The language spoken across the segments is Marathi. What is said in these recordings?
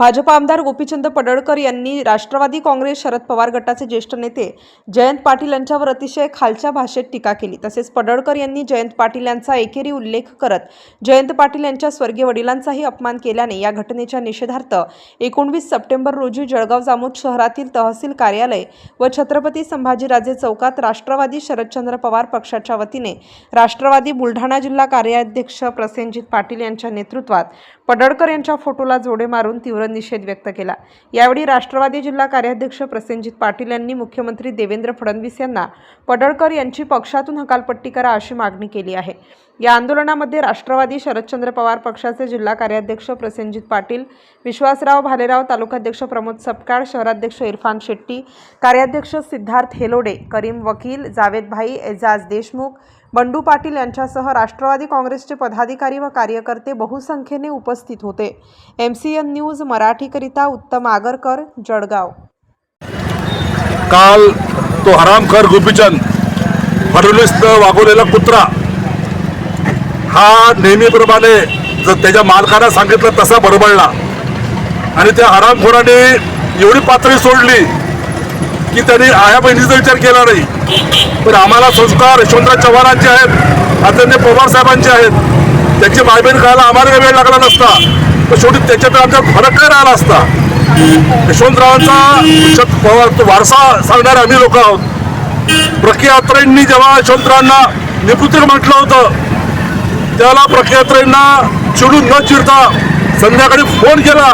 Bhajap आमदार गोपीचंद पडळकर यांनी राष्ट्रवादी काँग्रेस शरद पवार गटाचे ज्येष्ठ नेते जयंत पाटील यांच्यावर अतिशय खालच्या भाषेत टीका केली. तसेच पडळकर यांनी जयंत पाटील यांचा एकेरी उल्लेख करत जयंत पाटील यांच्या स्वर्गीय वडिलांचाही अपमान केल्याने या घटनेच्या निषेधार्थ एकोणवीस सप्टेंबर रोजी जळगाव जामोद शहरातील तहसील कार्यालय व छत्रपती संभाजीराजे चौकात राष्ट्रवादी शरदचंद्र पवार पक्षाच्या वतीने राष्ट्रवादी बुलढाणा जिल्हा कार्याध्यक्ष प्रसेनजित पाटील यांच्या नेतृत्वात पडळकर यांच्या फोटोला जोडे मारून तीव्र निषेध व्यक्त केला. यावेळी राष्ट्रवादी जिल्हा कार्याध्यक्ष प्रसेनजित पाटील यांनी मुख्यमंत्री देवेंद्र फडणवीस यांना पडळकर यांची पक्षातून हकालपट्टी करा अशी मागणी केली आहे. या आंदोलनामध्ये राष्ट्रवादी शरदचंद्र पवार पक्षाचे जिल्हा कार्याध्यक्ष प्रसेनजित पाटील विश्वासराव भालेराव तालुकाध्यक्ष प्रमोद सपकाळ शहराध्यक्ष इरफान शेट्टी कार्याध्यक्ष सिद्धार्थ हेलोडे करीम वकील जावेद भाई एजाज देशमुख बंडू पाटील यांच्यासह राष्ट्रवादी काँग्रेसचे पदाधिकारी व कार्यकर्ते बहुसंख्येने उपस्थित होते. एम सी एन न्यूज मराठीकरिता उत्तम आगरकर जळगाव. काल तो हरामखर गोपीचंद फडणवीसनं वागवलेला कुत्रा हा नेहमीप्रमाणे जर त्याच्या मालकाला सांगितलं तसा बरबडला आणि त्या हरामखोराने एवढी पातळी सोडली की त्यांनी आया बहिणीचा विचार केला नाही. पण आम्हाला संस्कार यशवंतराव चव्हाणांचे आहेत आदरणीय पवार साहेबांचे आहेत. त्याची मायबहीण खायला आम्हाला काही वेळ लागला नसता. पण शेवटी त्याच्यात आमचा फरक काय राहिला असता? यशवंतरावांचा शत- पवार वारसा सांगणारे आम्ही लोक आहोत. प्रख्यात्रेंनी जेव्हा यशवंतरावांना निपुत्र म्हटलं होतं त्याला प्रख्यात्रेंना चिडून न चिरता संध्याकाळी फोन केला.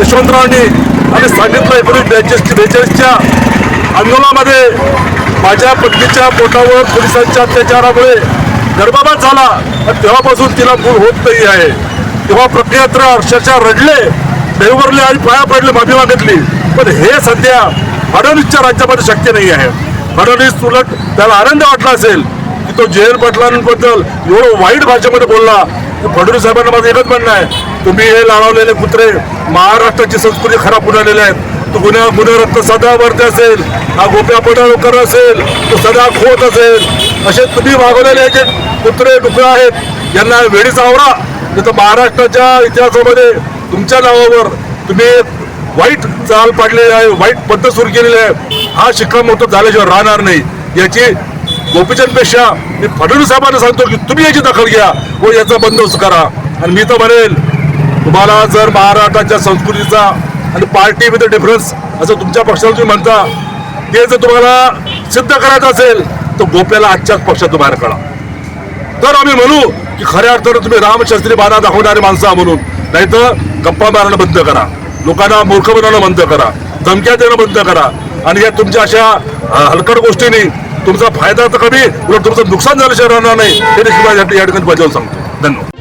यशवंतरावांनी आणि सांगितलं एकोणीस बेचाळीस बेचाळीसच्या आंदोलनामध्ये माझ्या पत्नीच्या पोटावर पोलिसांच्या अत्याचारामुळे गर्भपात झाला. तेव्हापासून तिला मूल होत नाही आहे. तेव्हा प्रक्रियात्र अक्षरशः रडले देवरले आणि पाया पडले माफी मागितली. पण हे सध्या फडणवीसच्या राज्यामध्ये शक्य नाही आहे. फडणवीस उलट त्याला आनंद वाटला असेल. की तो जयंत पाटलांबद्दल एवढं वाईट भाषेमध्ये बोलला. की फडणवीस साहेबांना माझं एकच म्हणणं आहे. तुम्ही हे लाळवलेले कुत्रे महाराष्ट्राची संस्कृती खराब होऊन आहेत. तो गुन्हा गुन्हेरत्न सदा वरती असेल. हा गोप्या पडळकर असेल. तो सदा खोत असेल. असे तुम्ही वागवलेले जे कुत्रे डुकरं आहेत. यांना वेळीच आवरा. नाही तर महाराष्ट्राच्या इतिहासामध्ये तुमच्या नावावर तुम्ही वाईट चाल पाडलेली आहे. वाईट पद्धत सुरू केलेली आहे. हा शिक्कामोर्तब झाल्याशिवाय राहणार नाही. याची गोपीचंदपेक्षा मी फडणवीस साहेबांना सांगतो की तुम्ही याची दखल घ्या व याचा बंदोबस्त करा. आणि मी तर म्हणेल तुम्हाला जर महाराष्ट्राच्या संस्कृतीचा आणि पार्टी विथ डिफरन्स असं तुमच्या पक्षाला तुम्ही म्हणता ते जर तुम्हाला सिद्ध करायचं असेल तर गोप्याला आजच्याच पक्षातून बाहेर काढा. तर आम्ही म्हणू की खऱ्या अर्थानं तुम्ही रामशास्त्री बाधा दाखवणारे माणसं म्हणून म्हणून नाहीतर गप्पा मारणं बंद करा. लोकांना मूर्ख बनवणं बंद करा. धमक्या देणं बंद करा. आणि या तुमच्या अशा हलकट गोष्टींनी तुमचा फायदा तर कमी उलट तुमचं नुकसान झाल्याशिवाय राहणार नाही. हे देखील माझ्या या ठिकाणी बजावून सांगतो. धन्यवाद.